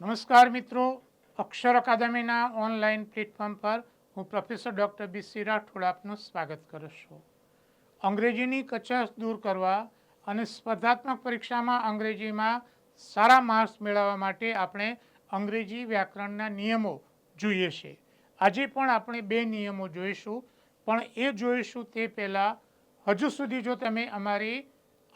નમસ્કાર મિત્રો. અક્ષર અકાદમીના online platform પર હું professor doctor B C Rathod આપનું સ્વાગત કરું છું. અંગ્રેજીની કચાશ દૂર કરવા અને સ્પર્ધાત્મક પરીક્ષામાં અંગ્રેજીમાં સારા માર્ક્સ મેળવવા માટે આપણે અંગ્રેજી વ્યાકરણના નિયમો જોઈએ છે. આજે પણ આપણે બે નિયમો જોઈશું. પણ એ જોઈશું તે પહેલાં હજુ સુધી જો તમે અમારી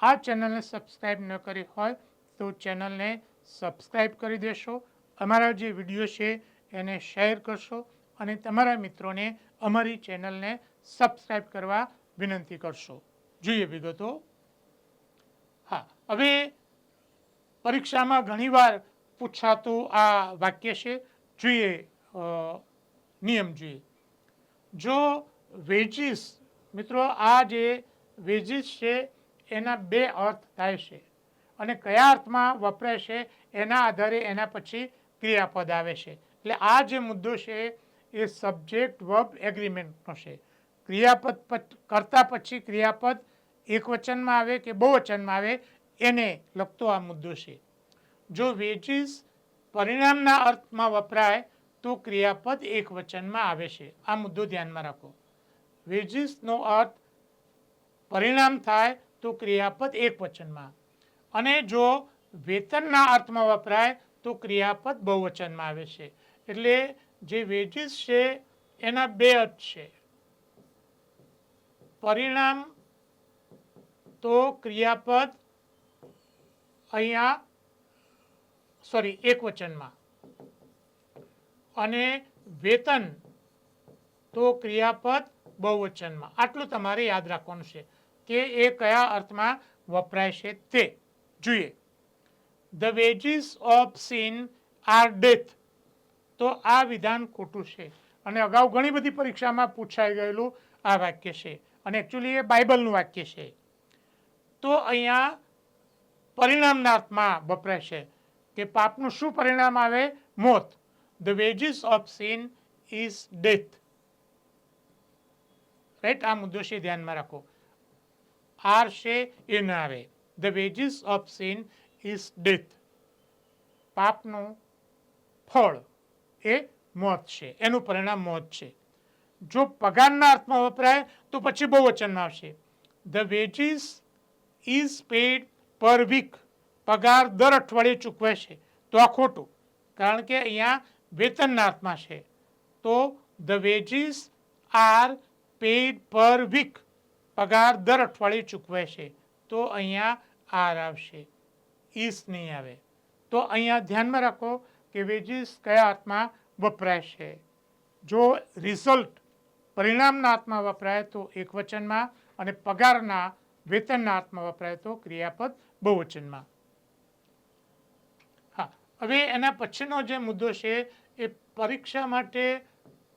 આ ચેનલને સબસ્ક્રાઈબ ન કરી હોય તો ચેનલને સબસ્ક્રાઈબ કરી દેશો, અમારા જે વીડિયો છે એને શેર કરશો અને તમારા મિત્રોને અમારી ચેનલને સબસ્ક્રાઈબ કરવા વિનંતી કરશો. જોઈએ વિગતો. હા, હવે પરીક્ષામાં ઘણીવાર પૂછાતું આ વાક્ય છે, જોઈએ નિયમ જોઈએ. જો વેજીસ, મિત્રો આ જે વેજીસ છે એના બે અર્થ થાય છે. અને કયા અર્થમાં વપરાય છે, એના આધારે એના પછી ક્રિયાપદ આવે છે. એટલે આ જે મુદ્દો છે, એ સબ્જેક્ટ વર્બ એગ્રીમેન્ટનો છે. ક્રિયાપદ કરતા પછી ક્રિયાપદ એક વચનમાં આવે કે બહુવચનમાં આવે, એને લગતો આ મુદ્દો છે. જો વેજીસ પરિણામના અર્થમાં વપરાય, તો ક્રિયાપદ એક વચનમાં આવે છે. આ મુદ્દો ધ્યાનમાં રાખો. વેજીસનો અર્થ પરિણામ થાય, તો ક્રિયાપદ એક વચનમાં. અને જો વેતનના અર્થમાં વપરાય, તો ક્રિયાપદ બહુવચનમાં આવે છે. એટલે જે વેજીસ છે, એના બે અર્થ છે. પરિણામ તો ક્રિયાપદ અહીંયા સોરી એક વચનમાં અને વેતન તો ક્રિયાપદ બહુવચનમાં. આટલું તમારે યાદ રાખવાનું છે કે એ કયા અર્થમાં વપરાય છે તે. જોઈએ. The wages of sin are death તો આ વિધાન ખોટું છે. અને અગાઉ ઘણી બધી પરીક્ષામાં પૂછાઈ ગયેલું આ વાક્ય છે. અને એકચ્યુઅલી એ બાઇબલનું વાક્ય છે. તો અહીંયા પરિણામના અર્થમાં વપરાય છે કે પાપનું શું પરિણામ આવે? મોત. The wages of sin is death right આ મુદ્દો છે ધ્યાનમાં રાખો. આર છે એ ન આવે. The wages of sin is death પાપનું ફળ એ મોત છે. એનું પરિણામ મોત છે. જો પગારના અર્થમાં વપરાય, તો પછી બહુ વચનમાં આવશે. The wages is paid per week પગાર દર અઠવાડિયે ચૂકવે છે. તો આ ખોટું. કારણ કે અહીંયા વેતનના અર્થમાં છે. તો the wages are paid per week પગાર દર અઠવાડિયે ચૂકવે છે. તો અહીંયા આર આવશે. ઈસ નહીં આવે. તો અહીંયા ધ્યાનમાં રાખો કે વેજીસ કયા અર્થમાં વપરાય છે. જો રિઝલ્ટ પરિણામના અર્થમાં વપરાય તો એક વચનમાં અને પગારના વેતનના અર્થમાં વપરાય તો ક્રિયાપદ બહુવચનમાં. હા, હવે એના પછીનો જે મુદ્દો છે એ પરીક્ષા માટે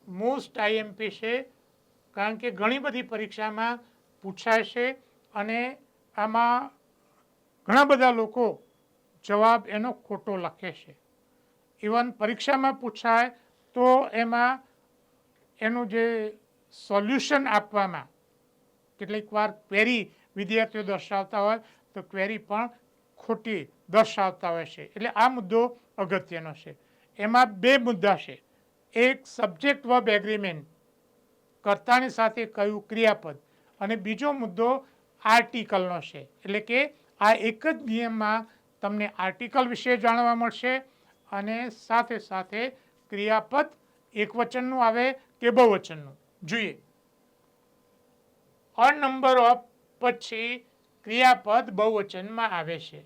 મોસ્ટ આઈએમપી છે. કારણ કે ઘણી બધી પરીક્ષામાં પૂછાય છે અને આમાં ઘણા બધા લોકો જવાબ એનો ખોટો લખે છે. ઇવન પરીક્ષામાં પૂછાય તો એમાં એનું જે સોલ્યુશન આપવામાં કેટલીક વાર ક્વેરી વિદ્યાર્થીઓ દર્શાવતા હોય તો ક્વેરી પણ ખોટી દર્શાવતા હોય છે. એટલે આ મુદ્દો અગત્યનો છે. એમાં બે મુદ્દા છે. એક સબ્જેક્ટ વર્બ એગ્રીમેન્ટ કર્તાની સાથે કયું ક્રિયાપદ અને બીજો મુદ્દો આર્ટિકલનો છે. એટલે કે આ એક જ નિયમમાં તમને આર્ટિકલ વિશે જાણવા મળશે અને સાથે સાથે ક્રિયાપદ એક વચનનું આવે કે બહુવચનનું. જોઈએ. અ નંબર ઓફ પછી ક્રિયાપદ બહુવચનમાં આવે છે.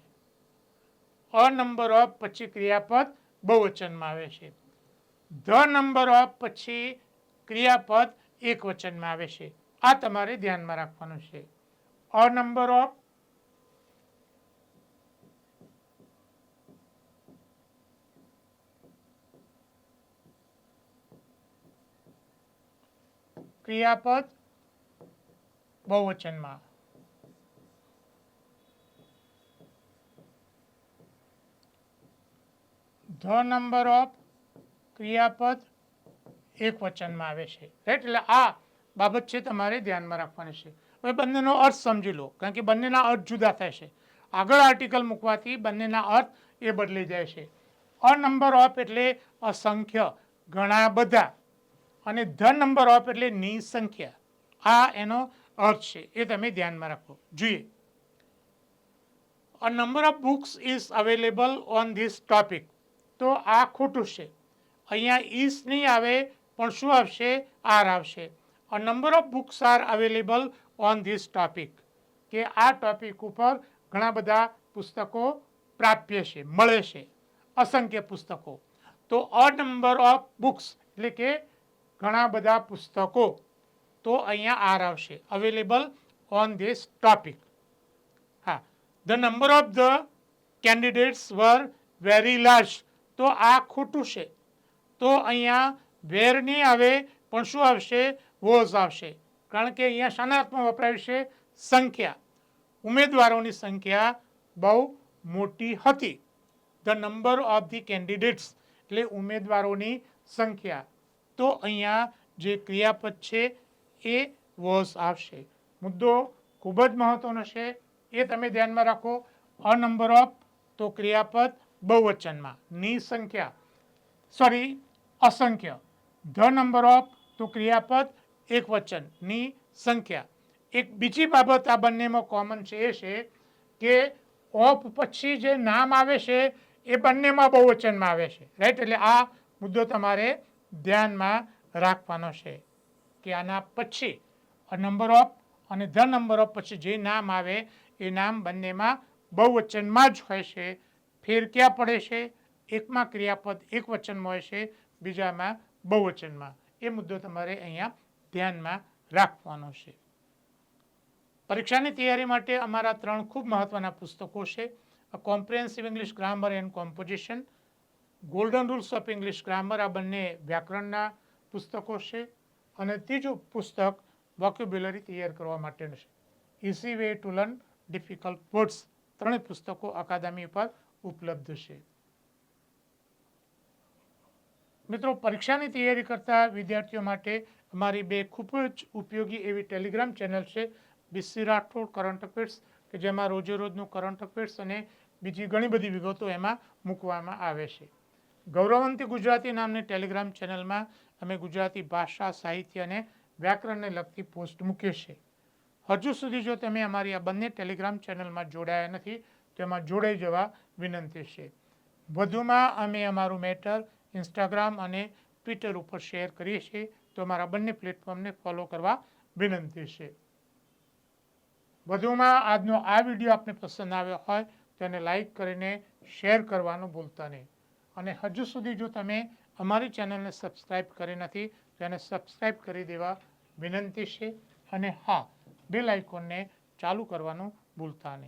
અ નંબર ઓફ પછી ક્રિયાપદ બહુવચનમાં આવે છે. ધ નંબર ઓફ પછી ક્રિયાપદ એક વચનમાં આવે છે. આ તમારે ધ્યાનમાં રાખવાનું છે. અ નંબર ઓફ ક્રિયાપદ બહુવચનમાં ધ નંબર ઓફ ક્રિયાપદ એક વચનમાં આવે છે. રાઈટ એટલે આ બાબત છે તમારે ધ્યાનમાં રાખવાની છે. હવે બંનેનો અર્થ સમજી લો, કારણ કે બંનેના અર્થ જુદા થાય છે. આગળ આર્ટિકલ મૂકવાથી બંનેના અર્થ એ બદલી જાય છે. અ નંબર ઓફ એટલે અસંખ્ય, ઘણા બધા, અને ધ નંબર ઓફ એટલે નિસંખ્યા. આ એનો અર્થ છે, એ તમે ધ્યાનમાં રાખો. જોઈએ. A number of books is available on this topic તો આ ખોટું છે. અહીંયા ઇઝ નહીં આવે, પણ શું આવશે? આર આવશે. A number of books are available on this topic કે આ ટોપિક ઉપર ઘણા બધા પુસ્તકો પ્રાપ્ય છે, મળે છે, અસંખ્ય પુસ્તકો. તો અ નંબર ઓફ બુક્સ એટલે કે ઘણા બધા પુસ્તકો તો અહીંયા આર આવશે અવેલેબલ ઓન ધીસ ટોપિક હા the number of the candidates were very large તો આ ખોટું છે. તો અહીંયા વેર નહીં આવે પણ શું આવશે? વોઝ આવશે. કારણ કે અહીંયા શાનાત્મક વપરાયું છે સંખ્યા. ઉમેદવારોની સંખ્યા બહુ મોટી હતી. The number of the candidates એટલે ઉમેદવારોની સંખ્યા. તો અહીંયા જે ક્રિયાપદ છે એ વોસ આવશે. મુદ્દો ખૂબ જ મહત્વનો છે. એ તમે ધ્યાનમાં રાખો. અ નંબર ઓફ તો ક્રિયાપદ બહુવચનમાં. ની સંખ્યા. સોરી અસંખ્ય. ધ નંબર ઓફ તો ક્રિયાપદ એક વચનની સંખ્યા. એક બીજી બાબત આ બંનેમાં કોમન છે, એ છે કે ઓફ પછી જે નામ આવે છે, એ બંનેમાં બહુવચનમાં આવે છે. રાઈટ એટલે આ મુદ્દો તમારે ધ્યાનમાં રાખવાનો છે કે આના પછી નંબર ઓફ અને ધ નંબર ઓફ પછી જે નામ આવે, એ નામ બંનેમાં બહુવચનમાં જ હોય છે. ફેર ક્યાં પડે છે? એકમાં ક્રિયાપદ એક વચનમાં હોય છે, બીજામાં બહુવચનમાં એ મુદ્દો તમારે અહીંયા ધ્યાનમાં રાખવાનો છે. પરીક્ષાની તૈયારી માટે અમારા ત્રણ ખૂબ મહત્ત્વના પુસ્તકો છે. Comprehensive English grammar and composition golden rules of English grammar આ બંને વ્યાકરણના પુસ્તકો છે અને ત્રીજું પુસ્તક વોક્યુબ્યુલરી તૈયાર કરવા માટેનું છે. Easy way to learn difficult words ત્રણેય પુસ્તકો અકાદમી પર ઉપલબ્ધ છે. મિત્રો, પરીક્ષાની તૈયારી કરતા વિદ્યાર્થીઓ માટે અમારી બે ખૂબ જ ઉપયોગી એવી ટેલિગ્રામ ચેનલ છે B C Rathod current affairs કે જેમાં રોજે રોજનું કરંટ અફેર્સ અને બીજી ઘણી બધી વિગતો એમાં મૂકવામાં આવે છે. ગૌરવંતી ગુજરાતી નામની ટેલિગ્રામ ચેનલમાં અમે ગુજરાતી ભાષા, સાહિત્ય અને વ્યાકરણને લગતી પોસ્ટ મૂકીએ છીએ. હજુ સુધી જો તમે અમારી આ બંને ટેલિગ્રામ ચેનલમાં જોડાયા નથી, તો એમાં જોડાઈ જવા વિનંતી છે. વધુમાં અમે અમારું મેટર ઇન્સ્ટાગ્રામ અને ટ્વિટર ઉપર શેર કરીએ છીએ. તો અમારા બંને પ્લેટફોર્મને ફોલો કરવા વિનંતી છે. વધુમાં આજનો આ વીડિયો આપને પસંદ આવ્યો હોય તો એને લાઈક કરીને શેર કરવાનું ભૂલતા નહીં. અને હજુ સુધી જો તમે અમારી ચેનલને સબસ્ક્રાઈબ કરી નથી, તો એને સબસ્ક્રાઈબ કરી દેવા વિનંતી છે. અને હા બેલ આઇકોનને ચાલુ કરવાનું ભૂલતા નહીં.